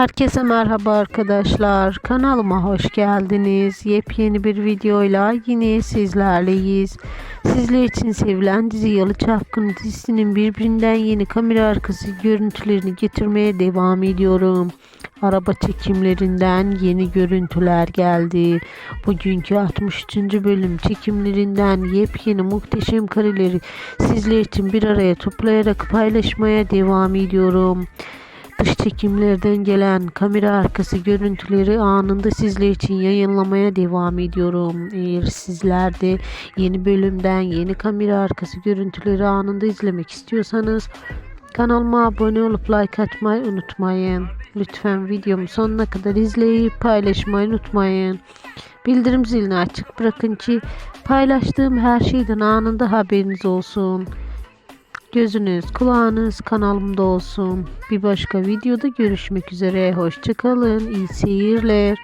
Herkese merhaba arkadaşlar. Kanalıma hoş geldiniz. Yepyeni bir videoyla yine sizlerleyiz. Sizler için sevilen dizi Yalı Çapkını dizisinin birbirinden yeni kamera arkası görüntülerini getirmeye devam ediyorum. Araba çekimlerinden yeni görüntüler geldi. Bugünkü 63. bölüm çekimlerinden yepyeni muhteşem kareleri sizler için bir araya toplayarak paylaşmaya devam ediyorum. Dış çekimlerden gelen kamera arkası görüntüleri anında sizler için yayınlamaya devam ediyorum. Eğer sizler de yeni bölümden yeni kamera arkası görüntüleri anında izlemek istiyorsanız kanalıma abone olup like atmayı unutmayın. Lütfen videomu sonuna kadar izleyip paylaşmayı unutmayın. Bildirim zilini açık bırakın ki paylaştığım her şeyden anında haberiniz olsun. Gözünüz, kulağınız kanalımda olsun. Bir başka videoda görüşmek üzere. Hoşçakalın. İyi seyirler.